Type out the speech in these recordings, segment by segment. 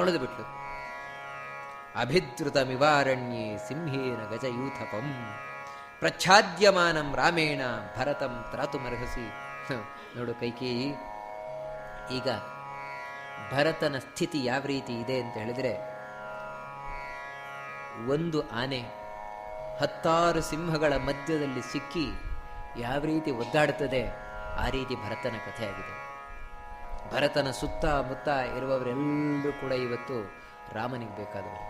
ತೊಳೆದು ಬಿಟ್ಲು ಅಭಿದ್ರುತ ಮಿವಾರಣ್ಯೇ ಸಿಂಹೇನ ಗಜಯೂಥಪಂ. ಪ್ರಚ್ಛಾದ್ಯಮಾನಂ ರಾಮೇಣ ಭರತಂ ತ್ರಾತುಮರ್ಹಸಿ. ಮರಹಸಿ ನೋಡು ಕೈಕೇಯಿ ಈಗ ಭರತನ ಸ್ಥಿತಿ ಯಾವ ರೀತಿ ಇದೆ ಅಂತ ಹೇಳಿದ್ರೆ, ಒಂದು ಆನೆ ಹತ್ತಾರು ಸಿಂಹಗಳ ಮಧ್ಯದಲ್ಲಿ ಸಿಕ್ಕಿ ಯಾವ ರೀತಿ ಒದ್ದಾಡುತ್ತದೆ ಆ ರೀತಿ ಭರತನ ಕಥೆಯಾಗಿದೆ. ಭರತನ ಸುತ್ತ ಮುತ್ತ ಇರುವವರೆಲ್ಲರೂ ಕೂಡ ಇವತ್ತು ರಾಮನಿಗೆ ಬೇಕಾದವರು.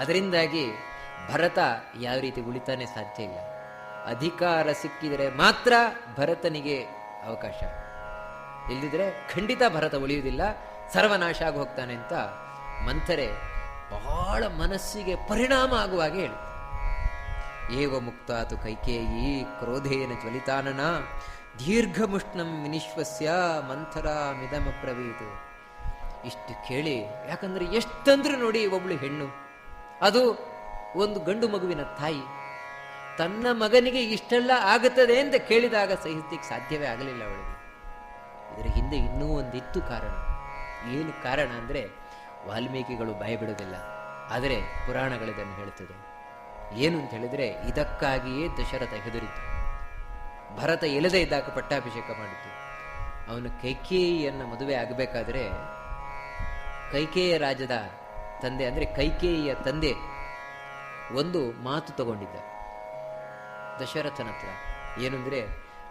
ಅದರಿಂದಾಗಿ ಭರತ ಯಾವ ರೀತಿ ಉಳಿತಾನೆ ಸಾಧ್ಯ ಇಲ್ಲ. ಅಧಿಕಾರ ಸಿಕ್ಕಿದರೆ ಮಾತ್ರ ಭರತನಿಗೆ ಅವಕಾಶ. ಇಲ್ಲದಿದ್ರೆ ಖಂಡಿತ ಭರತ ಉಳಿಯುವುದಿಲ್ಲ, ಸರ್ವನಾಶ ಆಗಿ ಹೋಗ್ತಾನೆ ಅಂತ ಮಂಥರೆ ಬಹಳ ಮನಸ್ಸಿಗೆ ಪರಿಣಾಮ ಆಗುವ ಹಾಗೆ ಹೇಳಿ ಏವ ಮುಕ್ತಾತು ಕೈಕೇಯಿ ಕ್ರೋಧೇನ ಜ್ವಲಿತಾನನ ದೀರ್ಘಮುಷ್ಣಂ ವಿನಿಶ್ವಸ್ಯ ಮಂಥರ ಮಿದಮ ಪ್ರವೀತು. ಇಷ್ಟು ಕೇಳಿ, ಯಾಕಂದ್ರೆ ಎಷ್ಟಂದ್ರೆ ನೋಡಿ ಒಬ್ಳು ಹೆಣ್ಣು. ಅದು ಒಂದು ಗಂಡು ಮಗುವಿನ ತಾಯಿ. ತನ್ನ ಮಗನಿಗೆ ಇಷ್ಟೆಲ್ಲ ಆಗುತ್ತದೆ ಅಂತ ಕೇಳಿದಾಗ ಸಹಿಸಲಿಕ್ಕೆ ಸಾಧ್ಯವೇ ಆಗಲಿಲ್ಲ ಅವಳಿಗೆ. ಇದರ ಹಿಂದೆ ಇನ್ನೂ ಒಂದಿತ್ತು ಕಾರಣ. ಏನು ಕಾರಣ ಅಂದರೆ ವಾಲ್ಮೀಕಿಗಳು ಭಯ ಬಿಡೋದಿಲ್ಲ ಆದರೆ ಪುರಾಣಗಳಿದನ್ನು ಹೇಳುತ್ತದೆ ಏನು ಅಂತ ಹೇಳಿದರೆ ಇದಕ್ಕಾಗಿಯೇ ದಶರಥ ಹೆದರಿತು. ಭರತ ಎಲ್ಲದೇ ಇದ್ದಾಗ ಪಟ್ಟಾಭಿಷೇಕ ಮಾಡಿದ್ದು. ಅವನು ಕೈಕೇಯಿಯನ್ನು ಮದುವೆ ಆಗಬೇಕಾದ್ರೆ ಕೈಕೇಯ ರಾಜದ ತಂದೆ, ಅಂದರೆ ಕೈಕೇಯಿಯ ತಂದೆ ಒಂದು ಮಾತು ತಗೊಂಡಿದ್ದ. ದಶರಥನ ಹತ್ರ, ಏನಂದರೆ,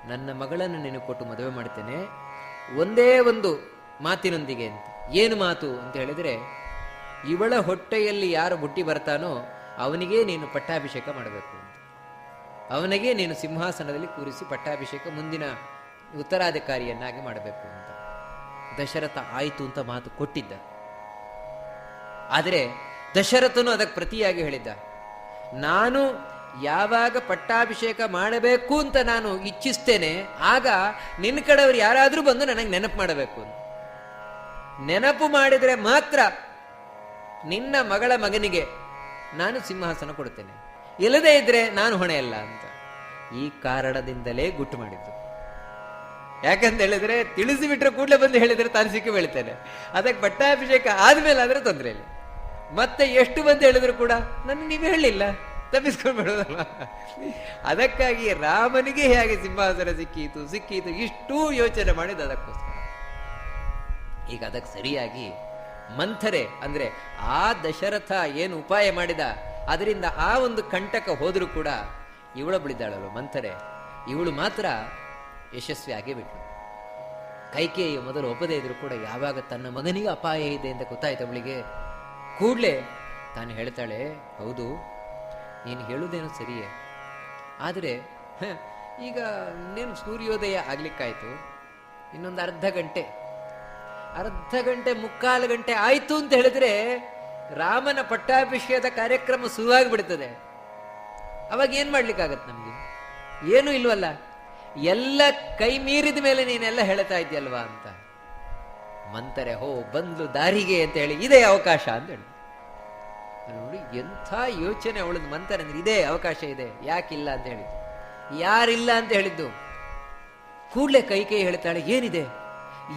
ನನ್ನ ಮಗಳನ್ನು ನೀನು ಕೊಟ್ಟು ಮದುವೆ ಮಾಡ್ತೇನೆ, ಒಂದೇ ಒಂದು ಮಾತಿನೊಂದಿಗೆ ಅಂತ. ಏನು ಮಾತು? ಅಂತ ಹೇಳಿದ್ರೆ, ಇವಳ ಹೊಟ್ಟೆಯಲ್ಲಿ ಯಾರು ಹುಟ್ಟಿ ಬರ್ತಾನೋ ಅವನಿಗೆ ನೀನು ಪಟ್ಟಾಭಿಷೇಕ ಮಾಡಬೇಕು. ಅವನಿಗೆ ನೀನು ಸಿಂಹಾಸನದಲ್ಲಿ ಕೂರಿಸಿ ಪಟ್ಟಾಭಿಷೇಕ ಮುಂದಿನ ಉತ್ತರಾಧಿಕಾರಿಯನ್ನಾಗಿ ಮಾಡಬೇಕು ಅಂತ. ದಶರಥ ಆಯಿತು ಅಂತ ಮಾತು ಕೊಟ್ಟಿದ್ದ. ಆದರೆ ದಶರಥನು ಅದಕ್ಕೆ ಪ್ರತಿಯಾಗಿ ಹೇಳಿದ್ದ. ನಾನು ಯಾವಾಗ ಪಟ್ಟಾಭಿಷೇಕ ಮಾಡಬೇಕು ಅಂತ ನಾನು ಇಚ್ಛಿಸ್ತೇನೆ, ಆಗ ನಿನ್ನ ಕಡೆಯವರು ಯಾರಾದರೂ ಬಂದು ನನಗೆ ನೆನಪು ಮಾಡಬೇಕು ನೆನಪು ಮಾಡಿದರೆ ಮಾತ್ರ ನಿನ್ನ ಮಗಳ ಮಗನಿಗೆ ನಾನು ಸಿಂಹಾಸನ ಕೊಡ್ತೇನೆ. ಇಲ್ಲದೇ ಇದ್ರೆ ನಾನು ಹೊಣೆಯಲ್ಲ ಅಂತ. ಈ ಕಾರಣದಿಂದಲೇ ಗುಟ್ಟು ಮಾಡಿದ್ದು. ಯಾಕಂತ ಹೇಳಿದ್ರೆ ತಿಳಿಸಿಬಿಟ್ರೆ ಕೂಡಲೇ ಬಂದು ಹೇಳಿದ್ರೆ ತಾನು ಸಿಕ್ಕಿ ಬೀಳ್ತೇನೆ ಅದಕ್ಕೆ ಪಟ್ಟಾಭಿಷೇಕ ಆದ್ಮೇಲೆ ಆದ್ರೆ ತೊಂದರೆ ಇಲ್ಲ ಮತ್ತೆ ಎಷ್ಟು ಬಂದು ಹೇಳಿದ್ರು ಕೂಡ ನನ್ನ ನೀವು ಹೇಳಿಲ್ಲ. ತಪ್ಪಿಸ್ಕೊಂಡು ಬಿಡೋದಲ್ಲ ಅದಕ್ಕಾಗಿ ರಾಮನಿಗೆ ಹೇಗೆ ಸಿಂಹಾಸನ ಸಿಕ್ಕೀತು ಸಿಕ್ಕೀತು ಇಷ್ಟೂ ಯೋಚನೆ ಮಾಡಿದ ಅದಕ್ಕೋಸ್ಕರ. ಈಗ ಅದಕ್ಕೆ ಸರಿಯಾಗಿ ಮಂಥರೆ ಅಂದ್ರೆ ಆ ದಶರಥ ಏನು ಉಪಾಯ ಮಾಡಿದ, ಅದರಿಂದ ಆ ಒಂದು ಕಂಟಕ ಹೋದರೂ ಕೂಡ ಇವಳು ಬಿಳಿದಾಳಲ್ಲ ಮಂಥರೆ? ಇವಳು ಮಾತ್ರ ಯಶಸ್ವಿ ಆಗೇ ಬಿಟ್ಟಳು ಕೈಕೇಯಿ ಮೊದಲು ಒಪ್ಪದೇ ಇದ್ರು ಕೂಡ ಯಾವಾಗ ತನ್ನ ಮಗನಿಗೆ ಅಪಾಯ ಇದೆ ಅಂತ ಗೊತ್ತಾಯ್ತು ಅವಳಿಗೆ. ಕೂಡಲೇ ತಾನು ಹೇಳ್ತಾಳೆ, ಹೌದು, ನೀನು ಹೇಳುವುದೇನು ಸರಿಯೇ. ಆದರೆ ಈಗ ಇನ್ನೇನು ಸೂರ್ಯೋದಯ ಆಗ್ಲಿಕ್ಕಾಯ್ತು? ಇನ್ನೊಂದು ಅರ್ಧ ಗಂಟೆ. ಅರ್ಧ ಗಂಟೆ, ಮುಕ್ಕಾಲು ಗಂಟೆ ಆಯ್ತು ಅಂತ ಹೇಳಿದ್ರೆ ರಾಮನ ಪಟ್ಟಾಭಿಷೇಕದ ಕಾರ್ಯಕ್ರಮ ಶುರುವಾಗಿ ಬಿಡ್ತದೆ ಅವಾಗ ಏನ್ ಮಾಡ್ಲಿಕ್ಕಾಗತ್ತೆ ನಮ್ಗೆ? ಏನೂ ಇಲ್ವಲ್ಲ? ಎಲ್ಲ ಕೈ ಮೀರಿದ ಮೇಲೆ ನೀನೆಲ್ಲ ಹೇಳ್ತಾ ಇದೆಯಲ್ವಾ ಅಂತ. ಮಂತರೆ, ಹೋ, ಬಂದ್ಲು ದಾರಿಗೆ ಅಂತ ಹೇಳಿ ಇದೇ ಅವಕಾಶ ಅಂತ ಹೇಳಿ. ನೋಡಿ ಎಂಥ ಯೋಚನೆ ಅವಳದ್ದು ಮಂತರೆ ಅಂದ್ರೆ ಇದೇ ಅವಕಾಶ ಇದೆ. ಯಾಕಿಲ್ಲ ಅಂತ ಹೇಳಿದ್ದು? ಯಾರಿಲ್ಲ ಅಂತ ಹೇಳಿದ್ದು? ಕೂಡಲೇ ಕೈ ಕೈ ಹೇಳ್ತಾಳೆ, ಏನಿದೆ?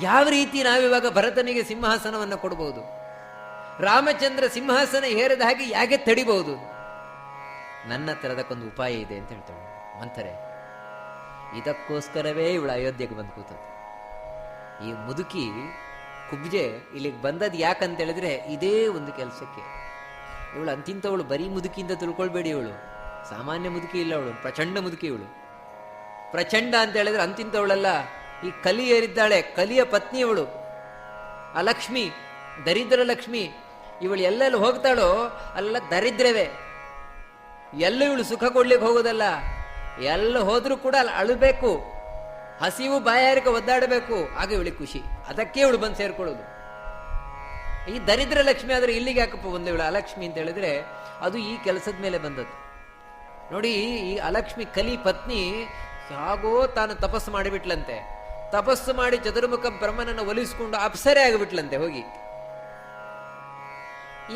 ಯಾವ ರೀತಿ ನಾವಿವಾಗ ಭರತನಿಗೆ ಸಿಂಹಾಸನವನ್ನು ಕೊಡಬಹುದು ರಾಮಚಂದ್ರ ಸಿಂಹಾಸನ ಹೇರದ ಹಾಗೆ ಯಾಕೆ ತಡಿಬಹುದು ನನ್ನ ಹತ್ರ ಅದಕ್ಕೊಂದು ಉಪಾಯ ಇದೆ ಅಂತ ಹೇಳ್ತಾಳೆ. ಅಂತಾರೆ, ಇದಕ್ಕೋಸ್ಕರವೇ ಇವಳು ಅಯೋಧ್ಯೆಗೆ ಬಂದು ಕೂತದ್ದು. ಈ ಮುದುಕಿ ಕುಬ್ಜೆ ಇಲ್ಲಿಗೆ ಬಂದದ್ದು ಯಾಕಂತ ಹೇಳಿದ್ರೆ ಇದೇ ಒಂದು ಕೆಲಸಕ್ಕೆ. ಇವಳು ಅಂತಿಂತವಳು ಬರೀ ಮುದುಕಿಯಿಂದ ತಿಳ್ಕೊಳ್ಬೇಡಿ ಇವಳು. ಸಾಮಾನ್ಯ ಮುದುಕಿ ಇಲ್ಲ ಅವಳು, ಪ್ರಚಂಡ ಮುದುಕಿ ಇವಳು. ಪ್ರಚಂಡ ಅಂತ ಹೇಳಿದ್ರೆ ಅಂತಿಂತವಳಲ್ಲ ಈ ಕಲಿ ಏರಿದ್ದಾಳೆ, ಕಲಿಯ ಪತ್ನಿ ಇವಳು. ಆ ಲಕ್ಷ್ಮಿ ದರಿದ್ರ ಲಕ್ಷ್ಮಿ ಇವಳು ಎಲ್ಲೆಲ್ಲಿ ಹೋಗ್ತಾಳೋ ಅಲ್ಲ ದರಿದ್ರವೇ. ಎಲ್ಲ ಇವಳು ಸುಖ ಕೊಡ್ಲಿಕ್ಕೆ ಹೋಗೋದಲ್ಲ. ಎಲ್ಲ ಹೋದ್ರೂ ಕೂಡ ಅಲ್ಲಿ ಅಳಬೇಕು. ಹಸಿವು ಬಾಯಾರಿಕೆ ಒದ್ದಾಡಬೇಕು. ಆಗ ಇವಳಿಗೆ ಖುಷಿ. ಅದಕ್ಕೆ ಇವಳು ಬಂದು ಸೇರ್ಕೊಳ್ಳೋದು. ಈ ದರಿದ್ರ ಲಕ್ಷ್ಮಿ ಆದ್ರೆ ಇಲ್ಲಿಗೆ ಯಾಕಪ್ಪ ಬಂದ ಇವಳು ಅಲಕ್ಷ್ಮಿ ಅಂತ ಹೇಳಿದ್ರೆ ಅದು ಈ ಕೆಲಸದ ಮೇಲೆ ಬಂದದ್ದು. ನೋಡಿ, ಈ ಅಲಕ್ಷ್ಮಿ ಕಲಿ ಪತ್ನಿ ಹಾಗೋ ತಾನು ತಪಸ್ಸು ಮಾಡಿಬಿಟ್ಲಂತೆ. ತಪಸ್ಸು ಮಾಡಿ ಚತುರ್ಮುಖ ಬ್ರಹ್ಮನನ್ನು ಒಲಿಸ್ಕೊಂಡು ಅಪ್ಸರೆ ಆಗಿಬಿಟ್ಲಂತೆ ಹೋಗಿ.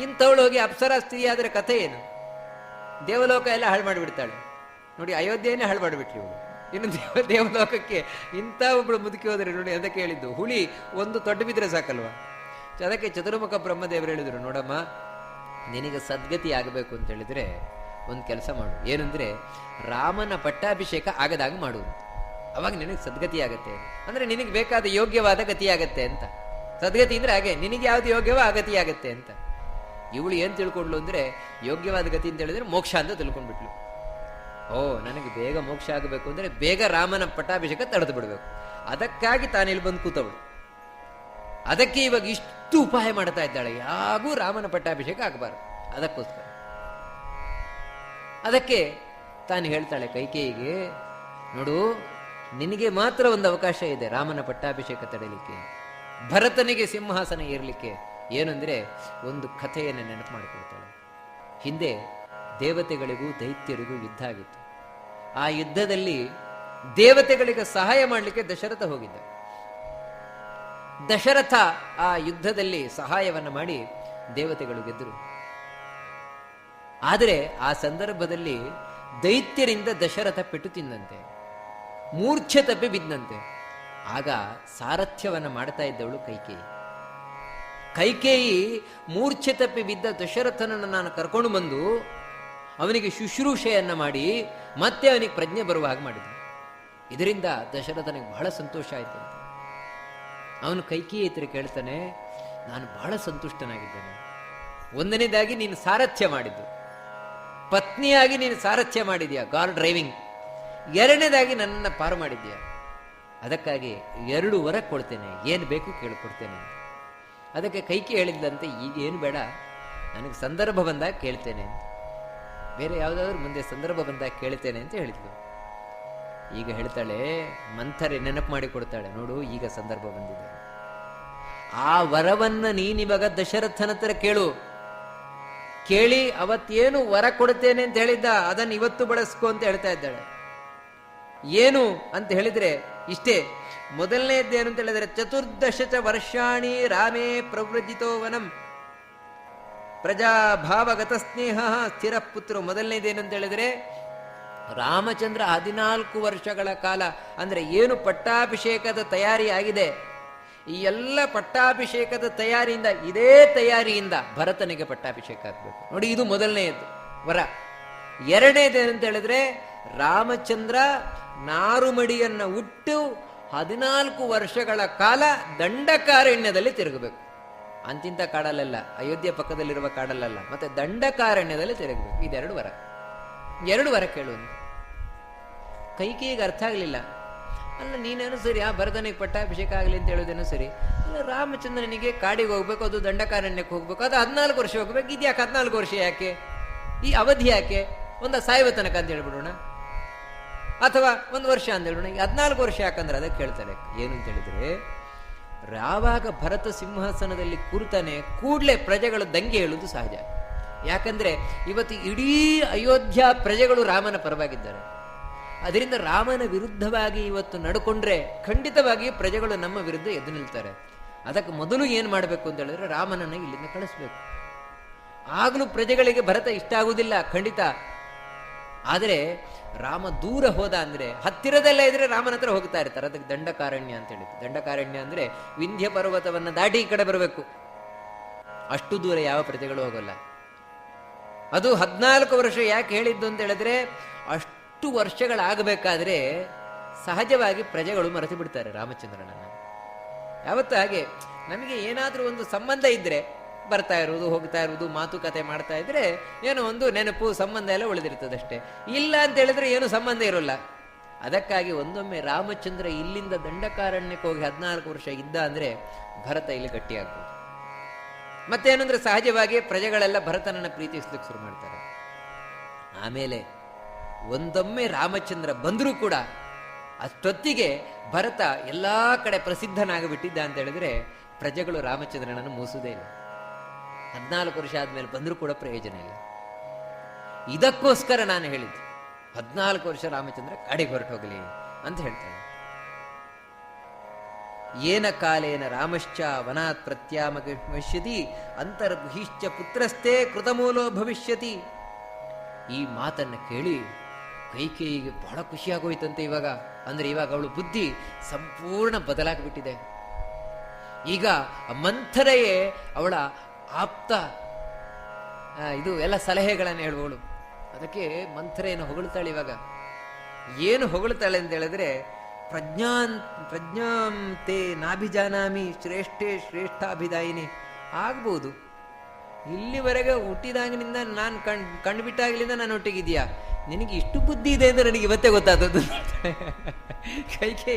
ಇಂಥವಳು ಹೋಗಿ ಅಪ್ಸರ ಸ್ತ್ರೀ ಆದ್ರೆ ಕಥೆ ಏನು? ದೇವಲೋಕ ಎಲ್ಲ ಹಾಳು ಮಾಡಿಬಿಡ್ತಾಳೆ. ನೋಡಿ ಅಯೋಧ್ಯೆಯನ್ನೇ ಹಾಳು ಮಾಡಿಬಿಟ್ಲಿ ಇವಳು. ಇನ್ನು ದೇವ ದೇವಲೋಕಕ್ಕೆ ಇಂಥ ಒಬ್ಬಳು ಮುದುಕಿ ಹೋದ್ರೆ ನೋಡಿ ಅದಕ್ಕೆ ಹೇಳಿದ್ದು ಹುಳಿ ಒಂದು ತೊಡ್ಡು ಬಿದ್ರೆ ಸಾಕಲ್ವಾ? ಅದಕ್ಕೆ ಚತುರ್ಮುಖ ಬ್ರಹ್ಮದೇವರು ಹೇಳಿದರು, ನೋಡಮ್ಮ, ನಿನಗೆ ಸದ್ಗತಿ ಆಗಬೇಕು ಅಂತ ಹೇಳಿದ್ರೆ ಒಂದು ಕೆಲಸ ಮಾಡು. ಏನಂದ್ರೆ, ರಾಮನ ಪಟ್ಟಾಭಿಷೇಕ ಆಗದಾಗ ಮಾಡು. ಅವಾಗ ನಿನಗೆ ಸದ್ಗತಿ ಆಗತ್ತೆ. ಅಂದ್ರೆ ನಿನಗೆ ಬೇಕಾದ ಯೋಗ್ಯವಾದ ಗತಿ ಆಗತ್ತೆ ಅಂತ. ಸದ್ಗತಿ ಅಂದ್ರೆ ಹಾಗೆ, ನಿನಗೆ ಯಾವ್ದು ಯೋಗ್ಯವೋ ಆ ಗತಿ ಆಗತ್ತೆ ಅಂತ. ಇವಳು ಏನ್ ತಿಳ್ಕೊಂಡ್ಲು ಅಂದ್ರೆ ಯೋಗ್ಯವಾದ ಗತಿ ಅಂತ ಹೇಳಿದ್ರೆ ಮೋಕ್ಷ ಅಂತ ತಿಳ್ಕೊಂಡ್ಬಿಟ್ಲು. ಓ, ನನಗೆ ಬೇಗ ಮೋಕ್ಷ ಆಗಬೇಕು ಅಂದ್ರೆ ಬೇಗ ರಾಮನ ಪಟ್ಟಾಭಿಷೇಕ ತಡೆದು ಬಿಡಬೇಕು. ಅದಕ್ಕಾಗಿ ತಾನಿಲ್ಲಿ ಬಂದು ಕೂತವಳು. ಅದಕ್ಕೆ ಇವಾಗ ಇಷ್ಟು ಉಪಾಯ ಮಾಡ್ತಾ ಇದ್ದಾಳೆ. ಯಾಗೂ ರಾಮನ ಪಟ್ಟಾಭಿಷೇಕ ಆಗಬಾರ್ದು. ಅದಕ್ಕೋಸ್ಕರ. ಅದಕ್ಕೆ ತಾನು ಹೇಳ್ತಾಳೆ ಕೈಕೇಯಿಗೆ, ನೋಡು, ನಿನಗೆ ಮಾತ್ರ ಒಂದು ಅವಕಾಶ ಇದೆ ರಾಮನ ಪಟ್ಟಾಭಿಷೇಕ ತಡೆಯಲಿಕ್ಕೆ ಭರತನಿಗೆ ಸಿಂಹಾಸನ ಏರ್ಲಿಕ್ಕೆ. ಏನಂದ್ರೆ ಒಂದು ಕಥೆಯನ್ನು ನೆನಪು ಮಾಡಿಕೊಳ್ತಾಳೆ. ಹಿಂದೆ ದೇವತೆಗಳಿಗೂ ದೈತ್ಯರಿಗೂ ಯುದ್ಧ ಆಗಿತ್ತು. ಆ ಯುದ್ಧದಲ್ಲಿ ದೇವತೆಗಳಿಗೆ ಸಹಾಯ ಮಾಡಲಿಕ್ಕೆ ದಶರಥ ಹೋಗಿದ್ದ. ದಶರಥ ಆ ಯುದ್ಧದಲ್ಲಿ ಸಹಾಯವನ್ನು ಮಾಡಿ ದೇವತೆಗಳು ಗೆದ್ದರು ಆದರೆ ಆ ಸಂದರ್ಭದಲ್ಲಿ ದೈತ್ಯರಿಂದ ದಶರಥ ಪೆಟ್ಟು ತಿಂದಂತೆ, ಮೂರ್ಛೆ ತಪ್ಪಿ ಬಿದ್ದಂತೆ. ಆಗ ಸಾರಥ್ಯವನ್ನು ಮಾಡ್ತಾ ಇದ್ದವಳು ಕೈಕೇಯಿ. ಕೈಕೇಯಿ ಮೂರ್ಛೆ ತಪ್ಪಿ ಬಿದ್ದ ದಶರಥನನ್ನು ನಾನು ಕರ್ಕೊಂಡು ಬಂದು ಅವನಿಗೆ ಶುಶ್ರೂಷೆಯನ್ನ ಮಾಡಿ ಮತ್ತೆ ಅವನಿಗೆ ಪ್ರಜ್ಞೆ ಬರುವ ಹಾಗೆ ಮಾಡಿದ ಇದರಿಂದ ದಶರಥನಿಗೆ ಬಹಳ ಸಂತೋಷ ಆಯಿತು ಅವನು ಕೈಕೇಯಿ ಹತ್ರ ಕೇಳ್ತಾನೆ, ನಾನು ಬಹಳ ಸಂತುಷ್ಟನಾಗಿದ್ದೇನೆ. ಒಂದನೇದಾಗಿ ನೀನು ಸಾರಥ್ಯ ಮಾಡಿದ್ದು. ಪತ್ನಿಯಾಗಿ ನೀನು ಸಾರಥ್ಯ ಮಾಡಿದ್ಯಾ? Car driving. ಎರಡನೇದಾಗಿ ನನ್ನನ್ನು ಪಾರು ಮಾಡಿದ್ಯಾ? ಅದಕ್ಕಾಗಿ ಎರಡು ವರ ಕೊಡ್ತೇನೆ. ಏನು ಬೇಕು ಕೇಳಿಕೊಡ್ತೇನೆ ಅದಕ್ಕೆ ಕೈಕಿ ಹೇಳಿದ್ದಂತೆ ಈಗೇನು ಬೇಡ, ನನಗೆ ಸಂದರ್ಭ ಬಂದಾಗ ಕೇಳ್ತೇನೆ ಅಂತ. ಬೇರೆ ಯಾವುದಾದ್ರೂ ಮುಂದೆ ಸಂದರ್ಭ ಬಂದಾಗ ಕೇಳ್ತೇನೆ ಅಂತ ಹೇಳಿದ್ಲು. ಈಗ ಹೇಳ್ತಾಳೆ, ಮಂಥರೆ ನೆನಪು ಮಾಡಿ ಕೊಡ್ತಾಳೆ, ನೋಡು, ಈಗ ಸಂದರ್ಭ ಬಂದಿದೆ. ಆ ವರವನ್ನು ನೀನಿವಾಗ ದಶರಥನ ಹತ್ರ ಕೇಳು. ಕೇಳಿ, ಅವತ್ತೇನು ವರ ಕೊಡುತ್ತೇನೆ ಅಂತ ಹೇಳಿದ್ದ, ಅದನ್ನು ಇವತ್ತು ಬಳಸ್ಕೊ ಅಂತ ಹೇಳ್ತಾ ಇದ್ದಾಳೆ. ಏನು ಅಂತ ಹೇಳಿದ್ರೆ ಇಷ್ಟೇ ಮೊದಲನೇದ್ದೇನು ಅಂತ ಹೇಳಿದ್ರೆ ಚತುರ್ದಶ ವರ್ಷಾಣಿ ರಾಮೇ ಪ್ರವ್ರಜಿತೋ ವನಂ ಪ್ರಜಾಭಾವಗತ ಸ್ನೇಹ ಸ್ಥಿರ ಪುತ್ರ. ಮೊದಲನೇದೇನು ಅಂತ ಹೇಳಿದ್ರೆ, ರಾಮಚಂದ್ರ ಹದಿನಾಲ್ಕು ವರ್ಷಗಳ ಕಾಲ, ಅಂದ್ರೆ ಏನು ಪಟ್ಟಾಭಿಷೇಕದ ತಯಾರಿ ಆಗಿದೆ? ಈ ಎಲ್ಲ ಪಟ್ಟಾಭಿಷೇಕದ ತಯಾರಿಯಿಂದ, ಇದೇ ತಯಾರಿಯಿಂದ ಭರತನಿಗೆ ಪಟ್ಟಾಭಿಷೇಕ ಆಗಬೇಕು. ನೋಡಿ, ಇದು ಮೊದಲನೆಯದು ವರ. ಎರಡನೇದೇನಂತ ಹೇಳಿದ್ರೆ ರಾಮಚಂದ್ರ ನಾರುಮಡಿಯನ್ನು ಉಟ್ಟು ಹದಿನಾಲ್ಕು ವರ್ಷಗಳ ಕಾಲ ದಂಡಕಾರಣ್ಯದಲ್ಲಿ ತಿರುಗಬೇಕು. ಅಂತಿಂತ ಕಾಡಲ್ಲ ಅಯೋಧ್ಯೆ ಪಕ್ಕದಲ್ಲಿರುವ ಕಾಡಲ್ಲಲ್ಲ, ಮತ್ತೆ ದಂಡಕಾರಣ್ಯದಲ್ಲಿ ತಿರುಗಬೇಕು. ಇದೆರಡು ವರ. ಎರಡು ವರ ಕೇಳುವುದು ಕೈಕೇಯಿಗೆ ಅರ್ಥ ಆಗಲಿಲ್ಲ. ಅಲ್ಲ, ನೀನೇನು ಸರಿ, ಆ ಭರತನಿಗೆ ಪಟ್ಟಾಭಿಷೇಕ ಆಗಲಿ ಅಂತ ಹೇಳೋದೇನೋ ಸರಿ? ಅಲ್ಲ, ರಾಮಚಂದ್ರನಿಗೆ ಕಾಡಿಗೆ ಹೋಗ್ಬೇಕು, ಅದು ದಂಡಕಾರಣ್ಯಕ್ಕೆ ಹೋಗ್ಬೇಕು, ಅದು ಹದಿನಾಲ್ಕು ವರ್ಷ ಹೋಗ್ಬೇಕು, ಇದ್ಯಾಕೆ ಹದಿನಾಲ್ಕು ವರ್ಷ ಯಾಕೆ? ಈ ಅವಧಿ ಯಾಕೆ? ಒಂದು ಸಾಯುವ ತನಕ ಅಂತ ಹೇಳ್ಬಿಡೋಣ. ಅಥವಾ ಒಂದು ವರ್ಷ ಅಂತ ಹೇಳೋಣ ಹದಿನಾಲ್ಕು ವರ್ಷ ಯಾಕಂದ್ರೆ ಅದಕ್ಕೆ ಹೇಳ್ತಾರೆ. ಏನು ಅಂತ ಹೇಳಿದ್ರೆ ಯಾವಾಗ ಭರತ ಸಿಂಹಾಸನದಲ್ಲಿ ಕೂರ್ತಾನೆ, ಕೂಡಲೇ ಪ್ರಜೆಗಳು ದಂಗೆ ಹೇಳುವುದು ಸಹಜ. ಯಾಕಂದ್ರೆ ಇವತ್ತು ಇಡೀ ಅಯೋಧ್ಯ ಪ್ರಜೆಗಳು ರಾಮನ ಪರವಾಗಿದ್ದಾರೆ. ಅದರಿಂದ ರಾಮನ ವಿರುದ್ಧವಾಗಿ ಇವತ್ತು ನಡ್ಕೊಂಡ್ರೆ ಖಂಡಿತವಾಗಿ ಪ್ರಜೆಗಳು ನಮ್ಮ ವಿರುದ್ಧ ಎದ್ದು ನಿಲ್ತಾರೆ. ಅದಕ್ಕೆ ಮೊದಲು ಏನು ಮಾಡಬೇಕು ಅಂತ ಹೇಳಿದ್ರೆ ರಾಮನನ್ನು ಇಲ್ಲಿಂದ ಕಳಿಸ್ಬೇಕು. ಆಗಲೂ ಪ್ರಜೆಗಳಿಗೆ ಭರತ ಇಷ್ಟ ಆಗುವುದಿಲ್ಲ, ಖಂಡಿತ. ಆದರೆ ರಾಮ ದೂರ ಹೋದ ಅಂದ್ರೆ ಹತ್ತಿರದಲ್ಲೇ ಇದ್ರೆ ರಾಮನ ಹತ್ರ ಹೋಗ್ತಾ ಇರ್ತಾರೆ. ಅದಕ್ಕೆ ದಂಡಕಾರಣ್ಯ ಅಂತ ಹೇಳಿದ್ರು. ದಂಡಕಾರಣ್ಯ ಅಂದ್ರೆ ವಿಂಧ್ಯ ಪರ್ವತವನ್ನು ದಾಟಿ ಈ ಕಡೆ ಬರಬೇಕು. ಅಷ್ಟು ದೂರ ಯಾವ ಪ್ರಜೆಗಳು ಹೋಗಲ್ಲ. ಅದು ಹದಿನಾಲ್ಕು ವರ್ಷ ಯಾಕೆ ಹೇಳಿದ್ದು ಅಂತ ಹೇಳಿದ್ರೆ ಅಷ್ಟು ವರ್ಷಗಳಾಗಬೇಕಾದ್ರೆ ಸಹಜವಾಗಿ ಪ್ರಜೆಗಳು ಮರೆತು ಬಿಡ್ತಾರೆ ರಾಮಚಂದ್ರನನ್ನು. ಯಾವತ್ತು ಹಾಗೆ. ನಮಗೆ ಏನಾದರೂ ಒಂದು ಸಂಬಂಧ ಇದ್ರೆ ಬರ್ತಾ ಇರುವುದು, ಹೋಗ್ತಾ ಇರುವುದು, ಮಾತುಕತೆ ಮಾಡ್ತಾ ಇದ್ರೆ ಏನೋ ಒಂದು ನೆನಪು, ಸಂಬಂಧ ಎಲ್ಲ ಉಳಿದಿರ್ತದಷ್ಟೇ. ಇಲ್ಲ ಅಂತ ಹೇಳಿದ್ರೆ ಏನು ಸಂಬಂಧ ಇರೋಲ್ಲ. ಅದಕ್ಕಾಗಿ ಒಂದೊಮ್ಮೆ ರಾಮಚಂದ್ರ ಇಲ್ಲಿಂದ ದಂಡಕಾರಣ್ಯಕ್ಕೆ ಹೋಗಿ ಹದಿನಾಲ್ಕು ವರ್ಷ ಇದ್ದ ಅಂದ್ರೆ ಭರತ ಇಲ್ಲಿ ಗಟ್ಟಿಯಾಗ್ಬೋದು. ಮತ್ತೇನಂದ್ರೆ ಸಹಜವಾಗಿ ಪ್ರಜೆಗಳೆಲ್ಲ ಭರತನನ್ನ ಪ್ರೀತಿಸ್ಲಿಕ್ಕೆ ಶುರು ಮಾಡ್ತಾರೆ. ಆಮೇಲೆ ಒಂದೊಮ್ಮೆ ರಾಮಚಂದ್ರ ಬಂದರೂ ಕೂಡ ಅಷ್ಟೊತ್ತಿಗೆ ಭರತ ಎಲ್ಲಾ ಕಡೆ ಪ್ರಸಿದ್ಧನಾಗಿಬಿಟ್ಟಿದ್ದ ಅಂತ ಹೇಳಿದ್ರೆ ಪ್ರಜೆಗಳು ರಾಮಚಂದ್ರನನ್ನು ಮೂಸುದೇ ಇಲ್ಲ. ಹದಿನಾಲ್ಕು ವರ್ಷ ಆದಮೇಲೆ ಬಂದರೂ ಕೂಡ ಪ್ರಯೋಜನ ಇಲ್ಲ. ಇದಕ್ಕೋಸ್ಕರ ನಾನು ಹೇಳಿದ್ದು, ಹದಿನಾಲ್ಕು ವರ್ಷ ರಾಮಚಂದ್ರ ಕಾಡಿಗೆ ಹೊರಟು ಹೋಗಲಿ ಅಂತ ಹೇಳ್ತಾನೆ ಏನ ಕಾಲೇನ ರಾಮಶ್ಚ ವನಾತ್ ಪ್ರತ್ಯಾಮಗಮಿಷ್ಯತಿ ಅಂತರ್ಗುಹಿಶ್ಚ ಪುತ್ರಸ್ಥೇ ಕೃತಮೂಲೋ ಭವಿಷ್ಯತಿ. ಈ ಮಾತನ್ನ ಕೇಳಿ ಕೈಕೇಯಿಗೆ ಬಹಳ ಖುಷಿಯಾಗೋಯ್ತಂತೆ ಇವಾಗ. ಅಂದ್ರೆ ಇವಾಗ ಅವಳು ಬುದ್ಧಿ ಸಂಪೂರ್ಣ ಬದಲಾಗಿಬಿಟ್ಟಿದೆ. ಈಗ ಮಂಥರೆಯೇ ಅವಳ ಆಪ್ತ ಇದು ಎಲ್ಲ ಸಲಹೆಗಳನ್ನು ಹೇಳುವಳು ಅದಕ್ಕೆ ಮಂಥರೆಯನ್ನು ಹೊಗಳ್ತಾಳೆ ಇವಾಗ? ಏನು ಹೊಗಳ್ತಾಳೆ ಅಂತ ಹೇಳಿದ್ರೆ, ಪ್ರಜ್ಞಾನ್ ಪ್ರಜ್ಞಾಂತೆ ನಾಭಿಜಾನಾಮಿ ಶ್ರೇಷ್ಠೇ ಶ್ರೇಷ್ಠಾಭಿದಾಯಿನಿ ಆಗ್ಬೋದು. ಇಲ್ಲಿವರೆಗೆ ಹುಟ್ಟಿದಾಗಿನಿಂದ ನಾನು ಕಣ್ ಕಂಡುಬಿಟ್ಟಾಗಲಿಂದ ನಾನು ಒಟ್ಟಿಗಿದ್ಯಾ ನಿನಗೆ ಇಷ್ಟು ಬುದ್ಧಿ ಇದೆ ಅಂತ ನನಗೆ ಇವತ್ತೇ ಗೊತ್ತಾದದ್ದು. ಕೈಕೆ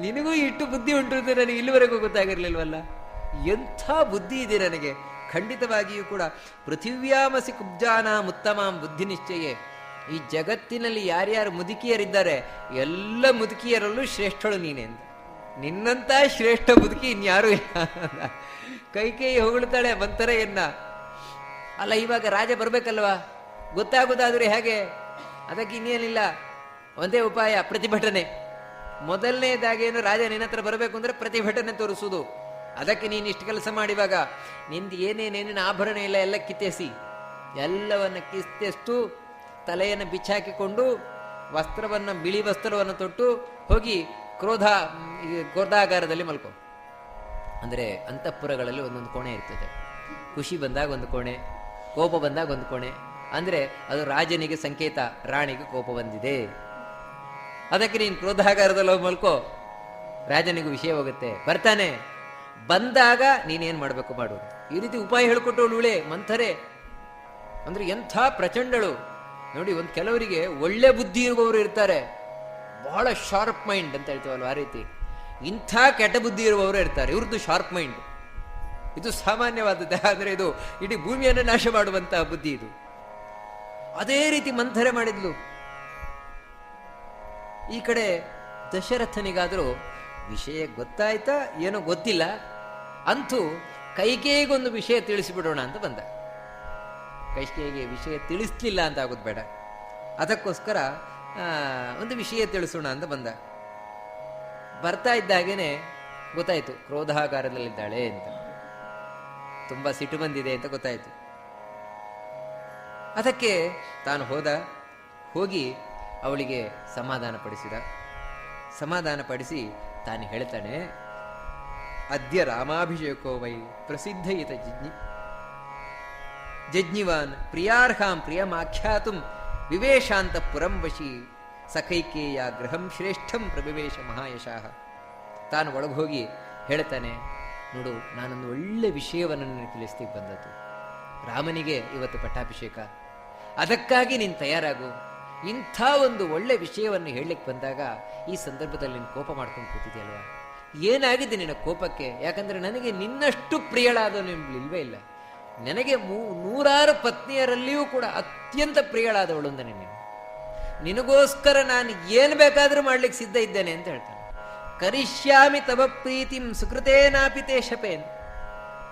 ನಿನಗೂ ಇಷ್ಟು ಬುದ್ಧಿ ಉಂಟು ಅಂತ ನನಗೆ ಇಲ್ಲಿವರೆಗೂ ಗೊತ್ತಾಗಿರ್ಲಿಲ್ವಲ್ಲ? ಎಂಥ ಬುದ್ಧಿ ಇದೆ ನನಗೆ? ಖಂಡಿತವಾಗಿಯೂ ಕೂಡ ಪೃಥಿವ್ಯಾಮಸಿ ಕುಬ್ಜಾನ ಉತ್ತಮಾಂ ಬುದ್ಧಿ ನಿಶ್ಚಯೇ. ಈ ಜಗತ್ತಿನಲ್ಲಿ ಯಾರ್ಯಾರು ಮುದುಕಿಯರಿದ್ದಾರೆ, ಎಲ್ಲ ಮುದುಕಿಯರಲ್ಲೂ ಶ್ರೇಷ್ಠಳು ನೀನೆ ಅಂತ. ನಿನ್ನಂತ ಶ್ರೇಷ್ಠ ಮುದುಕಿ ಇನ್ಯಾರೂ ಕೈ ಅಂದ. ಕೈ ಕೈ ಹೊಗಳ್ತಾಳೆ ಮಂತರೆಯನ್ನ ಅಲ್ಲ, ಇವಾಗ ರಾಜ ಬರಬೇಕಲ್ವಾ? ಗೊತ್ತಾಗೋದಾದ್ರೆ ಹೇಗೆ? ಅದಕ್ಕೆ ಇನ್ನೇನಿಲ್ಲ. ಒಂದೇ ಉಪಾಯ, ಪ್ರತಿಭಟನೆ. ಮೊದಲನೇದಾಗಿ ಏನು ರಾಜ ನಿನ್ನ ಹತ್ರ ಬರಬೇಕು ಅಂದ್ರೆ ಪ್ರತಿಭಟನೆ ತೋರಿಸುವುದು. ಅದಕ್ಕೆ ನೀನು ಇಷ್ಟು ಕೆಲಸ ಮಾಡಿವಾಗ ನಿಂದು ಏನೇನೇನೇನು ಆಭರಣ ಇಲ್ಲ, ಎಲ್ಲ ಕಿತ್ತೆಸಿ. ಎಲ್ಲವನ್ನ ಕಿತ್ತೆಸ್ತು ತಲೆಯನ್ನು ಬಿಚ್ಚಾಕಿಕೊಂಡು ವಸ್ತ್ರವನ್ನು, ಬಿಳಿ ವಸ್ತ್ರವನ್ನು ತೊಟ್ಟು ಹೋಗಿ ಕ್ರೋಧ ಕ್ರೋಧಾಗಾರದಲ್ಲಿ ಮಲ್ಕೋ. ಅಂದರೆ ಅಂತಃಪುರಗಳಲ್ಲಿ ಒಂದೊಂದು ಕೋಣೆ ಇರ್ತದೆ. ಖುಷಿ ಬಂದಾಗ ಒಂದು ಕೋಣೆ, ಕೋಪ ಬಂದಾಗ ಒಂದು ಕೋಣೆ. ಅಂದರೆ ಅದು ರಾಜನಿಗೆ ಸಂಕೇತ, ರಾಣಿಗೆ ಕೋಪ ಬಂದಿದೆ. ಅದಕ್ಕೆ ನೀನು ಕ್ರೋಧಾಗಾರದಲ್ಲಿ ಹೋಗಿ ಮಲ್ಕೋ. ರಾಜನಿಗೂ ವಿಷಯ ಹೋಗುತ್ತೆ. ಬರ್ತಾನೆ. ಬಂದಾಗ ನೀನೇನು ಮಾಡಬೇಕು ಮಾಡು. ಈ ರೀತಿ ಉಪಾಯ ಹೇಳ್ಕೊಟ್ಟವಳು ಉಳೆ ಮಂಥರೆ. ಅಂದ್ರೆ ಎಂಥ ಪ್ರಚಂಡಳು. ನೋಡಿ, ಒಂದು ಕೆಲವರಿಗೆ ಒಳ್ಳೆ ಬುದ್ಧಿ ಇರುವವರು ಇರ್ತಾರೆ. ಬಹಳ ಶಾರ್ಪ್ ಮೈಂಡ್ ಅಂತ ಹೇಳ್ತೀವಲ್ವ ಆ ರೀತಿ. ಇಂಥ ಕೆಟ್ಟ ಬುದ್ಧಿ ಇರುವವರು ಇರ್ತಾರೆ. ಇವ್ರದ್ದು ಶಾರ್ಪ್ ಮೈಂಡ್ ಇದು ಸಾಮಾನ್ಯವಾದದ್ದು. ಆದರೆ ಇದು ಇಡೀ ಭೂಮಿಯನ್ನು ನಾಶ ಮಾಡುವಂತಹ ಬುದ್ಧಿ ಇದು. ಅದೇ ರೀತಿ ಮಂಥರೆ ಮಾಡಿದ್ಲು. ಈ ಕಡೆ ದಶರಥನಿಗಾದರೂ ವಿಷಯ ಗೊತ್ತಾಯ್ತಾ ಏನೋ ಗೊತ್ತಿಲ್ಲ ಅಂತೂ ಕೈಕೇಯಿಗೊಂದು ವಿಷಯ ತಿಳಿಸಿಬಿಡೋಣ ಅಂತ ಬಂದ. ಕೈಕೇಯಿಗೆ ವಿಷಯ ತಿಳಿಸ್ಲಿಲ್ಲ ಅಂತ ಆಗೋದು ಬೇಡ. ಅದಕ್ಕೋಸ್ಕರ ಒಂದು ವಿಷಯ ತಿಳಿಸೋಣ ಅಂತ ಬಂದ. ಬರ್ತಾ ಇದ್ದಾಗೇನೆ ಗೊತ್ತಾಯ್ತು, ಕ್ರೋಧಾಗಾರದಲ್ಲಿದ್ದಾಳೆ ಅಂತ. ತುಂಬಾ ಸಿಟ್ಟು ಬಂದಿದೆ ಅಂತ ಗೊತ್ತಾಯ್ತು. ಅದಕ್ಕೆ ತಾನು ಹೋದ, ಹೋಗಿ ಅವಳಿಗೆ ಸಮಾಧಾನ ಪಡಿಸಿದ ಸಮಾಧಾನ ಪಡಿಸಿ ತಾನು ಹೇಳ್ತಾನೆ, ಅದ್ಯ ರಾಮಾಭಿಷೇಕೋ ವೈ ಪ್ರಸಿದ್ಧ ಇತ ಜಿಜ್ಞಿ ಜಜ್ಞಿವಾನ್ ಪ್ರಿಯಾರ್ಹಾಂ ಪ್ರಿಯಮಾಖ್ಯಾತುಂ ವಿವೇಶಾಂತ ಪುರಂ ವಶಿ ಸಖೈಕೇಯ ಗೃಹಂ ಶ್ರೇಷ್ಠಂ ಪ್ರವಿವೇಶ ಮಹಾಯಶಃ. ತಾನು ಒಳಗೋಗಿ ಹೇಳ್ತಾನೆ, ನೋಡು, ನಾನೊಂದು ಒಳ್ಳೆ ವಿಷಯವನ್ನು ನನಗೆ ತಿಳಿಸ್ಲಿಕ್ಕೆ ಬಂದದ್ದು. ರಾಮನಿಗೆ ಇವತ್ತು ಪಟ್ಟಾಭಿಷೇಕ. ಅದಕ್ಕಾಗಿ ನೀನು ತಯಾರಾಗು. ಇಂಥ ಒಂದು ಒಳ್ಳೆ ವಿಷಯವನ್ನು ಹೇಳಲಿಕ್ಕೆ ಬಂದಾಗ ಈ ಸಂದರ್ಭದಲ್ಲಿ ನೀನು ಕೋಪ ಮಾಡ್ಕೊಂಡು ಕೂತಿದೆಯಲ್ವಾ ಏನಾಗಿದೆ ನಿನ್ನ ಕೋಪಕ್ಕೆ? ಯಾಕಂದರೆ ನನಗೆ ನಿನ್ನಷ್ಟು ಪ್ರಿಯಳಾದವನು ಇಲ್ವೇ ಇಲ್ಲ. ನನಗೆ ಮೂ, ನೂರಾರು ಪತ್ನಿಯರಲ್ಲಿಯೂ ಕೂಡ ಅತ್ಯಂತ ಪ್ರಿಯಳಾದವಳು ಅಂದನೆ ನೀನು. ನಿನಗೋಸ್ಕರ ನಾನು ಏನು ಬೇಕಾದರೂ ಮಾಡ್ಲಿಕ್ಕೆ ಸಿದ್ಧ ಇದ್ದೇನೆ ಅಂತ ಹೇಳ್ತಾನೆ. ಕರಿಷ್ಯಾಮಿ ತವ ಪ್ರೀತಿಂ ಸುಕೃತೇನಾಪಿತೇ ಶಪೇನ್.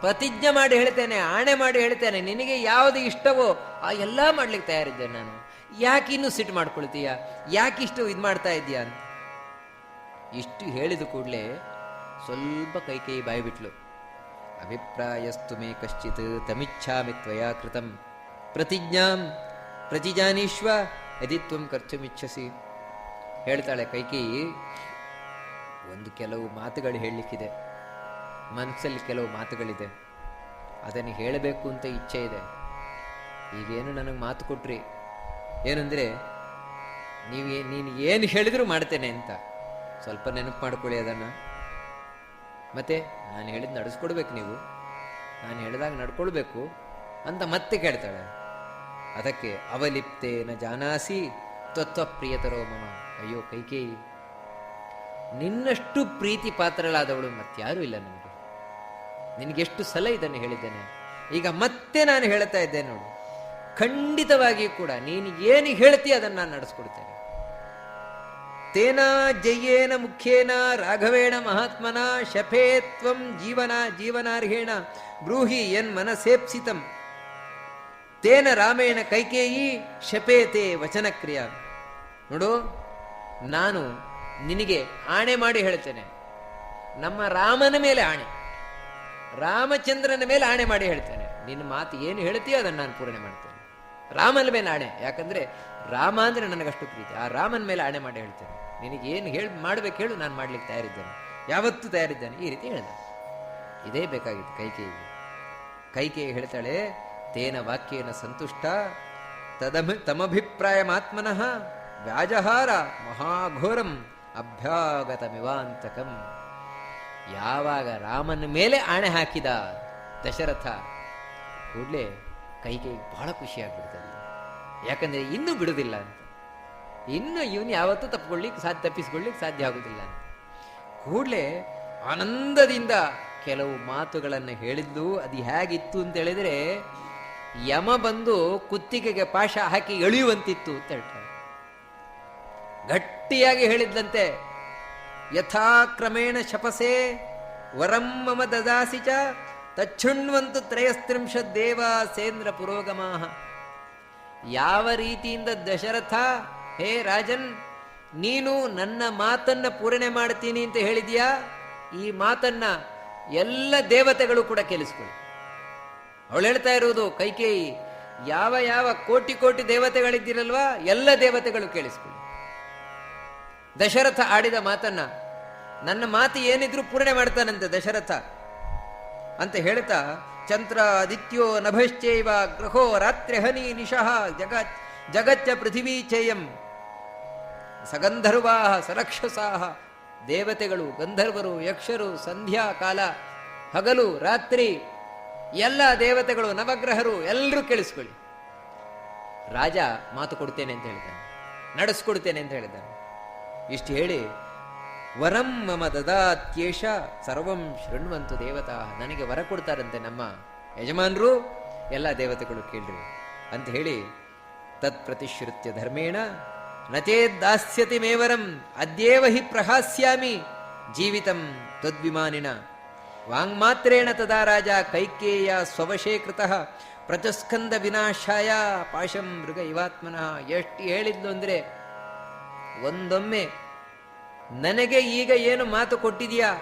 ಪ್ರತಿಜ್ಞೆ ಮಾಡಿ ಹೇಳ್ತೇನೆ, ಆಣೆ ಮಾಡಿ ಹೇಳ್ತೇನೆ, ನಿನಗೆ ಯಾವುದು ಇಷ್ಟವೋ ಆ ಎಲ್ಲ ಮಾಡ್ಲಿಕ್ಕೆ ತಯಾರಿದ್ದೇನೆ ನಾನು. ಯಾಕೆ ಇನ್ನೂ ಸಿಟ್ಟು ಮಾಡ್ಕೊಳ್ತೀಯ? ಇಷ್ಟು ಇದು ಮಾಡ್ತಾ ಇದೀಯ ಅಂತ. ಇಷ್ಟು ಹೇಳಿದ ಕೂಡಲೇ ಸ್ವಲ್ಪ ಕೈ ಕೈ ಬಾಯಿ ಬಿಟ್ಲು. ಅಭಿಪ್ರಾಯಸ್ತು ಮೇ ಕಶ್ಚಿತ್ ತಮಿಚ್ಛಾಮಿ ತ್ವಯಾ ಕೃತಂ. ಪ್ರತಿಜ್ಞಾಂ, ಪ್ರತಿಜಾನೀಶ್ವ, ಯದಿ ತ್ವಂ ಹೇಳ್ತಾಳೆ ಕೈಕೇಯಿ ಒಂದು ಕೆಲವು ಮಾತುಗಳು ಹೇಳಲಿಕ್ಕಿದೆ. ಮನಸ್ಸಲ್ಲಿ ಕೆಲವು ಮಾತುಗಳಿದೆ. ಅದನ್ನು ಹೇಳಬೇಕು ಅಂತ ಇಚ್ಛೆ ಇದೆ. ಈಗೇನು ನನಗೆ ಮಾತು ಕೊಟ್ರಿ? ಏನಂದರೆ, ನೀವು, ನೀನು ಏನು ಹೇಳಿದರೂ ಮಾಡ್ತೇನೆ ಅಂತ. ಸ್ವಲ್ಪ ನೆನಪು ಮಾಡ್ಕೊಳ್ಳಿ ಅದನ್ನು. ಮತ್ತೆ, ನಾನು ಹೇಳಿದ್ ನಡೆಸ್ಕೊಡ್ಬೇಕು ನೀವು. ನಾನು ಹೇಳಿದಾಗ ನಡ್ಕೊಳ್ಬೇಕು ಅಂತ ಮತ್ತೆ ಕೇಳ್ತಾಳೆ. ಅದಕ್ಕೆ, ಅವಲಿಪ್ತೇನ ಜಾನಾಸಿ ತತ್ವ ಪ್ರಿಯತರೋ ಮಮ. ಅಯ್ಯೋ, ಕೈಕೇಯಿ. ನಿನ್ನಷ್ಟು ಪ್ರೀತಿ ಪಾತ್ರಳಾದವಳು ಮತ್ತಾರೂ ಇಲ್ಲ ನನಗೆ. ನಿನಗೆಷ್ಟು ಸಲ ಇದನ್ನು ಹೇಳಿದ್ದೇನೆ. ಈಗ ಮತ್ತೆ ನಾನು ಹೇಳ್ತಾ ಇದ್ದೇನೆ ನೋಡು. ಖಂಡಿತವಾಗಿಯೂ ಕೂಡ ನೀನು ಏನು ಹೇಳ್ತೀಯ ಅದನ್ನು ನಾನು ನಡೆಸ್ಕೊಡ್ತೇನೆ. ತೇನ ಜಯ್ಯೇನ ಮುಖ್ಯೇನ ರಾಘವೇಣ ಮಹಾತ್ಮನ ಶಫೇತ್ವಂ ಜೀವನ ಜೀವನಾರ್ಹೇಣ ಬ್ರೂಹಿ ಎನ್ ಮನಸೇಪ್ಸಿತಂ. ತೇನ ರಾಮೇಣ ಕೈಕೇಯಿ ಶಪೇತೆ ವಚನಕ್ರಿಯ. ನೋಡು, ನಾನು ನಿನಗೆ ಆಣೆ ಮಾಡಿ ಹೇಳ್ತೇನೆ. ನಮ್ಮ ರಾಮನ ಮೇಲೆ ಆಣೆ. ರಾಮಚಂದ್ರನ ಮೇಲೆ ಆಣೆ ಮಾಡಿ ಹೇಳ್ತೇನೆ. ನಿನ್ನ ಮಾತು ಏನು ಹೇಳ್ತೀಯೋ ಅದನ್ನು ನಾನು ಪೂರಣೆ ಮಾಡ್ತೇನೆ. ರಾಮನ ಮೇಲೆ ಆಣೆ. ಯಾಕಂದ್ರೆ ರಾಮ ಅಂದ್ರೆ ನನಗಷ್ಟು ಪ್ರೀತಿ. ಆ ರಾಮನ ಮೇಲೆ ಆಣೆ ಮಾಡಿ ಹೇಳ್ತೇನೆ. ನಿನಗೆ ಏನು ಹೇಳಿ, ಮಾಡ್ಬೇಕು ಹೇಳು, ನಾನು ಮಾಡ್ಲಿಕ್ಕೆ ತಯಾರಿದ್ದೇನೆ. ಯಾವತ್ತೂ ತಯಾರಿದ್ದೇನೆ. ಈ ರೀತಿ ಹೇಳಿದೆ. ಇದೇ ಬೇಕಾಗಿತ್ತು ಕೈಕೇಯಿಗೆ ಕೈಕೇಯಿ ಹೇಳ್ತಾಳೆ, ತೇನ ವಾಕ್ಯೇನ ಸಂತುಷ್ಟ ತದಭಿ ತಮಭಿಪ್ರಾಯ ಮಾತ್ಮನಃ, ವ್ಯಾಜಹಾರ ಮಹಾಘೋರಂ ಅಭ್ಯಾಗತಮಿವಾಂತಕಂ. ಯಾವಾಗ ರಾಮನ ಮೇಲೆ ಆಣೆ ಹಾಕಿದ ದಶರಥ, ಕೂಡಲೇ ಕೈಕೇಯಿ ಬಹಳ ಖುಷಿಯಾಗ್ಬಿಡ್ತದೆ. ಯಾಕಂದರೆ ಇನ್ನೂ ಬಿಡೋದಿಲ್ಲ ಅಂತ. ಇನ್ನು ಇವನು ಯಾವತ್ತೂ ತಪ್ಪಿಕೊಳ್ಳಿಕ್ಕೆ ಸಾಧ್ಯ, ತಪ್ಪಿಸ್ಕೊಳ್ಳಿಕ್ಕೆ ಸಾಧ್ಯ ಆಗೋದಿಲ್ಲ ಅಂತ. ಕೂಡಲೇ ಆನಂದದಿಂದ ಕೆಲವು ಮಾತುಗಳನ್ನು ಹೇಳಿದ್ದು, ಅದು ಹೇಗಿತ್ತು ಅಂತ ಹೇಳಿದರೆ, ಯಮ ಬಂದು ಕುತ್ತಿಗೆಗೆ ಪಾಶ ಹಾಕಿ ಎಳೆಯುವಂತಿತ್ತು ಅಂತ ಹೇಳ್ತಾರೆ. ಗಟ್ಟಿಯಾಗಿ ಹೇಳಿದ್ದಂತೆ ಯಥಾಕ್ರಮೇಣ ಶಪಸೆ ವರಂ ಮಮ ದದಾಸಿ ಚ ತಚ್ಛೃಣ್ವಂತು ತ್ರಯಸ್ತ್ರಿಂಶ ದೇವ ಸೇಂದ್ರ ಪುರೋಗಮಾಹ ಯಾವ ರೀತಿಯಿಂದ ದಶರಥ, ಹೇ ರಾಜನ್, ನೀನು ನನ್ನ ಮಾತನ್ನ ಪೂರಣೆ ಮಾಡ್ತೀನಿ ಅಂತ ಹೇಳಿದೀಯಾ? ಈ ಮಾತನ್ನ ಎಲ್ಲ ದೇವತೆಗಳು ಕೂಡ ಕೇಳಿಸ್ಕೊಳ್ಳಿ. ಅವಳು ಹೇಳ್ತಾ ಇರುವುದು, ಕೈಕೇಯಿ, ಯಾವ ಯಾವ ಕೋಟಿ ಕೋಟಿ ದೇವತೆಗಳಿದ್ದೀರಲ್ವಾ, ಎಲ್ಲ ದೇವತೆಗಳು ಕೇಳಿಸ್ಕೊಳ್ಳಿ. ದಶರಥ ಆಡಿದ ಮಾತನ್ನ, ನನ್ನ ಮಾತು ಏನಿದ್ರು ಪೂರ್ಣೆ ಮಾಡ್ತಾನಂತೆ ದಶರಥ. ಅಂತ ಹೇಳ್ತಾ ಚಂದ್ರ ಆದಿತ್ಯೋ ನಭಶ್ಚೈವ ಗ್ರಹೋ ರಾತ್ರಿಹನಿ ನಿಶಃ, ಜಗತ್ ಜಗಚ್ಚ ಪೃಥಿವೀ ಚೇಯಂ ಸಗಂಧರ್ವಾಹ ಸರಕ್ಷಸಾಹ, ದೇವತೆಗಳು, ಗಂಧರ್ವರು, ಯಕ್ಷರು, ಸಂಧ್ಯಾ ಕಾಲ, ಹಗಲು, ರಾತ್ರಿ, ಎಲ್ಲ ದೇವತೆಗಳು, ನವಗ್ರಹರು ಎಲ್ಲರೂ ಕೇಳಿಸ್ಕೊಳ್ಳಿ. ರಾಜ ಮಾತು ಕೊಡ್ತೇನೆ ಅಂತ ಹೇಳಿದ್ದಾನೆ, ನಡೆಸ್ಕೊಡ್ತೇನೆ ಅಂತ ಹೇಳಿದ್ದಾನೆ. ಇಷ್ಟು ಹೇಳಿ ವರಂ ಮಮ ದದಾತ್ಯೇಷ ಸರ್ವಂ ಶೃಣ್ವಂತು ದೇವತಾ. ನನಗೆ ವರ ಕೊಡ್ತಾರಂತೆ ನಮ್ಮ ಯಜಮಾನರು, ಎಲ್ಲ ದೇವತೆಗಳು ಕೇಳ್ರಿ ಅಂತ ಹೇಳಿ ತತ್ ಪ್ರತಿಶ್ರುತ್ಯ ಧರ್ಮೇಣ, ನಚೇದ್ದಾಸ್ಯತಿ ಮೇವರಂ ಅದ್ಯೇವ ಹಿ ಪ್ರಹಾಸ್ಯಾಮಿ, ಜೀವಿತಂ ತದ್ವಿಮಾನಿನ ವಾಂಗ್ಮಾತ್ರೇಣ ತದಾ ರಾಜ ಕೈಕೇಯ ಸ್ವವಶೇ ಕೃತಃ ಪ್ರಚಸ್ಕಂದ ವಿನಾಶಾಯ ಪಾಶಂ ಮೃಗ ಇವಾತ್ಮನಃ. ಎಷ್ಟು ಹೇಳಿದ್ಲು ಅಂದ್ರೆ, ಒಂದೊಮ್ಮೆ ನನಗೆ ಈಗ ಏನು ಮಾತು ಕೊಟ್ಟಿದೀಯಾ?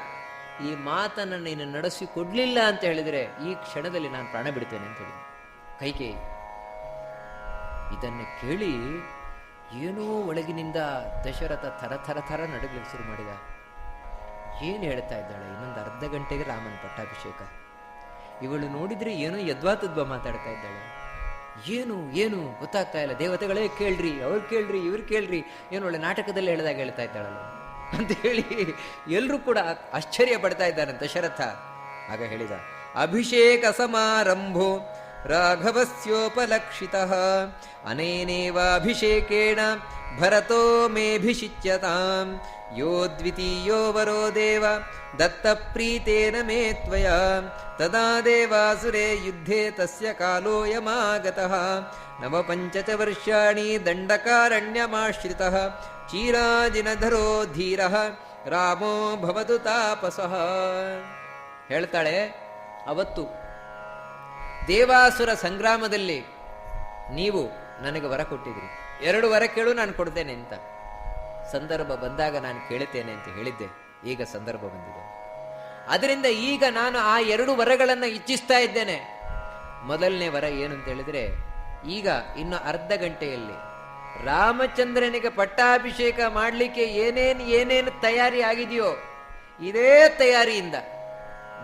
ಈ ಮಾತನ್ನು ನೀನು ನಡೆಸಿ ಕೊಡಲಿಲ್ಲ ಅಂತ ಹೇಳಿದರೆ ಈ ಕ್ಷಣದಲ್ಲಿ ನಾನು ಪ್ರಾಣ ಬಿಡ್ತೇನೆ ಅಂತ ಹೇಳಿ ಕೈಕೇ ಇದನ್ನು ಕೇಳಿ ಏನೋ ಒಳಗಿನಿಂದ ದಶರಥ ಥರ ಥರ ಥರ ನಡಗಲಿಕ್ಕೆ ಶುರು ಮಾಡಿದ. ಏನು ಹೇಳ್ತಾ ಇದ್ದಾಳೆ? ಇನ್ನೊಂದು ಅರ್ಧ ಗಂಟೆಗೆ ರಾಮನ ಪಟ್ಟಾಭಿಷೇಕ. ಇವಳು ನೋಡಿದರೆ ಏನೋ ಯದ್ವಾತದ್ವ ಮಾತಾಡ್ತಾ ಇದ್ದಾಳೆ. ಏನು ಏನು ಗೊತ್ತಾಗ್ತಾ ಇಲ್ಲ. ದೇವತೆಗಳೇ ಕೇಳ್ರಿ, ಅವ್ರು ಕೇಳ್ರಿ, ಇವ್ರು ಕೇಳ್ರಿ, ಏನು ಒಳ್ಳೆ ನಾಟಕದಲ್ಲಿ ಹೇಳಿದಾಗ ಹೇಳ್ತಾ ಇದ್ದಾಳಲ್ಲ. ಅಂತ ಹೇಳಿ ಎಲ್ಲರೂ ಕೂಡ ಆಶ್ಚರ್ಯ ಪಡ್ತಾ ಇದ್ದಾನೆ ದಶರಥ ಆಗ ಹೇಳಿದ, ಅಭಿಷೇಕ ಸಮಾರಂಭೋ ರಾಘವಸ್ಯೋಪಲಕ್ಷಿತ ಅನೇನೇವಾಭಿಷೇಕೇಣ ಭರತೋ ಮೇಭಿಷಿಚ್ಯತಾಂ ಯೋ ದ್ವಿತೀಯೋ ವರೋ ದೇವ ದತ್ತ ಪ್ರೀತೇನ ಮೇ ತ್ವಯ ತದಾ ದೇವಾಸುರೇ ಯುದ್ಧೇ ತಸ್ಯ ಕಾಲೋಯಮಾಗತಃ ನವ ಪಂಚಚ ವರ್ಷಾಣಿ ದಂಡಕಾರಣ್ಯಮಾಶ್ರಿತಃ ಚೀರಾಜಿನಧರೋ ಧೀರಃ ರಾಮೋ ಭವತು ತಾಪಸಃ ಹೇಳ್ತಾಳೆ, ಅವತ್ತು ದೇವಾಸುರ ಸಂಗ್ರಾಮದಲ್ಲಿ ನೀವು ನನಗೆ ವರ ಕೊಟ್ಟಿದ್ರಿ ಎರಡು ವರ ಕೇಳು, ನಾನು ಕೊಡ್ತೇನೆ ಅಂತ. ಸಂದರ್ಭ ಬಂದಾಗ ನಾನು ಕೇಳುತ್ತೇನೆ ಅಂತ ಹೇಳಿದ್ದೆ. ಈಗ ಸಂದರ್ಭ ಬಂದಿದೆ. ಅದರಿಂದ ಈಗ ನಾನು ಆ ಎರಡು ವರಗಳನ್ನು ಇಚ್ಛಿಸ್ತಾ ಇದ್ದೇನೆ. ಮೊದಲನೇ ವರ ಏನು ಅಂತ ಹೇಳಿದ್ರೆ ಈಗ ಇನ್ನು ಅರ್ಧ ಗಂಟೆಯಲ್ಲಿ ರಾಮಚಂದ್ರನಿಗೆ ಪಟ್ಟಾಭಿಷೇಕ ಮಾಡಲಿಕ್ಕೆ ಏನೇನು ಏನೇನು ತಯಾರಿ ಆಗಿದೆಯೋ, ಇದೇ ತಯಾರಿಯಿಂದ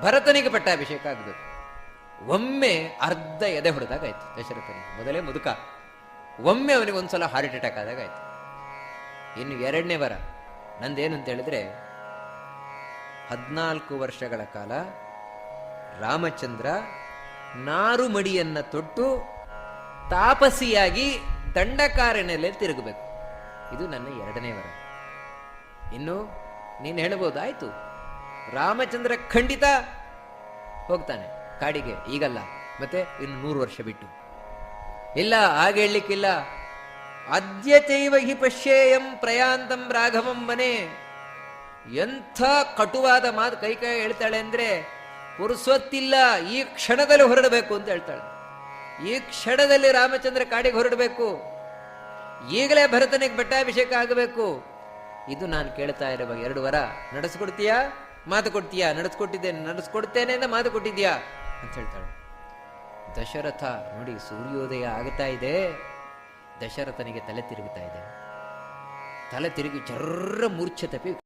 ಭರತನಿಗೆ ಪಟ್ಟಾಭಿಷೇಕ ಆಗಬೇಕು. ಒಮ್ಮೆ ಅರ್ಧ ಎದೆ ಹೊಡೆದಾಗಾಯ್ತು ದಶರಥನಿಗೆ. ಮೊದಲೇ ಮುದುಕ. ಒಮ್ಮೆ ಅವನಿಗೆ ಒಂದ್ಸಲ ಹಾರ್ಟ್ ಅಟ್ಯಾಕ್ ಆದಾಗಾಯ್ತು ಇನ್ನು ಎರಡನೇ ವರ. ನಂದೇನು ಅಂತ ಹೇಳಿದ್ರೆ ಹದಿನಾಲ್ಕು ವರ್ಷಗಳ ಕಾಲ ರಾಮಚಂದ್ರ ನಾರು ಮಡಿಯನ್ನ ತೊಟ್ಟು ತಾಪಸಿಯಾಗಿ ದಂಡಕಾರನೆಲೆ ತಿರುಗಬೇಕು. ಇದು ನನ್ನ ಎರಡನೇ ವರ. ಇನ್ನು ನೀನು ಹೇಳ್ಬೋದಾಯ್ತು. ರಾಮಚಂದ್ರ ಖಂಡಿತ ಹೋಗ್ತಾನೆ, ಕಾಡಿಗೆ, ಈಗಲ್ಲ, ಮತ್ತೆ ಇನ್ನು ನೂರು ವರ್ಷ ಬಿಟ್ಟು. ಇಲ್ಲ, ಹಾಗೆ ಹೇಳಲಿಕ್ಕಿಲ್ಲ. ಅದ್ಯ ಚೈವ ಹಿ ಪಶ್ಯೇಯಂ ಪ್ರಯಾಂತಂ ರಾಘವಂ ಮನೆ. ಎಂಥ ಕಟುವಾದ ಮಾತು ಕೈ ಕೈ ಹೇಳ್ತಾಳೆ ಅಂದ್ರೆ ಪುರುಸೊತ್ತಿಲ್ಲ ಈ ಕ್ಷಣದಲ್ಲಿ ಹೊರಡಬೇಕು ಅಂತ ಹೇಳ್ತಾಳೆ. ಈ ಕ್ಷಣದಲ್ಲಿ ರಾಮಚಂದ್ರ ಕಾಡಿಗೆ ಹೊರಡಬೇಕು. ಈಗಲೇ ಭರತನಿಗೆ ಬೆಟ್ಟಾಭಿಷೇಕ ಆಗಬೇಕು. ಇದು ನಾನು ಕೇಳ್ತಾ ಇರುವ ಎರಡು ವರ. ನಡೆಸ್ಕೊಡ್ತೀಯಾ? ಮಾತು ಕೊಡ್ತೀಯಾ? ನಡೆಸ್ಕೊಟ್ಟಿದ್ದೇನೆ, ನಡೆಸ್ಕೊಡ್ತೇನೆ ಅಂತ ಮಾತು ಕೊಟ್ಟಿದ್ಯಾ ಅಂತ ಹೇಳ್ತಾಳೆ. ದಶರಥ ನೋಡಿ ಸೂರ್ಯೋದಯ ಆಗ್ತಾ ಇದೆ. ದಶರಥನಿಗೆ ತಲೆ ತಿರುಗುತ್ತಾ ಇದೆ. ತಲೆ ತಿರುಗಿ ಚರ್ರ ಮೂರ್ಛೆ ತಪ್ಪಿ